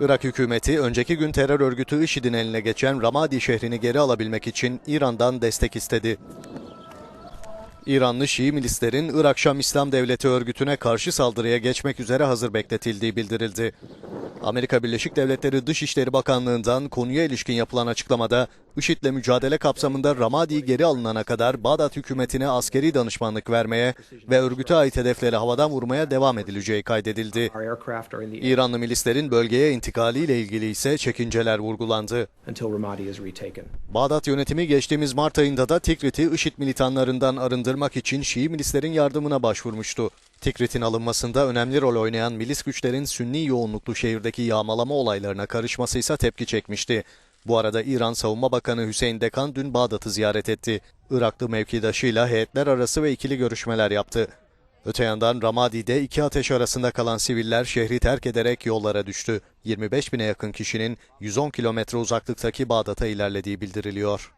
Irak hükümeti önceki gün terör örgütü IŞİD'in eline geçen Ramadi şehrini geri alabilmek için İran'dan destek istedi. İranlı Şii milislerin Irak Şam İslam Devleti örgütüne karşı saldırıya geçmek üzere hazır bekletildiği bildirildi. Amerika Birleşik Devletleri Dışişleri Bakanlığı'ndan konuya ilişkin yapılan açıklamada IŞİD'le mücadele kapsamında Ramadi geri alınana kadar Bağdat hükümetine askeri danışmanlık vermeye ve örgüte ait hedefleri havadan vurmaya devam edileceği kaydedildi. İranlı milislerin bölgeye intikaliyle ilgili ise çekinceler vurgulandı. Bağdat yönetimi geçtiğimiz Mart ayında da Tikrit'i IŞİD militanlarından arındırmak için Şii milislerin yardımına başvurmuştu. Tikrit'in alınmasında önemli rol oynayan milis güçlerin Sünni yoğunluklu şehirdeki yağmalama olaylarına karışması ise tepki çekmişti. Bu arada İran Savunma Bakanı Hüseyin Dekan dün Bağdat'ı ziyaret etti. Iraklı mevkidaşıyla heyetler arası ve ikili görüşmeler yaptı. Öte yandan Ramadi'de iki ateş arasında kalan siviller şehri terk ederek yollara düştü. 25 bine yakın kişinin 110 kilometre uzaklıktaki Bağdat'a ilerlediği bildiriliyor.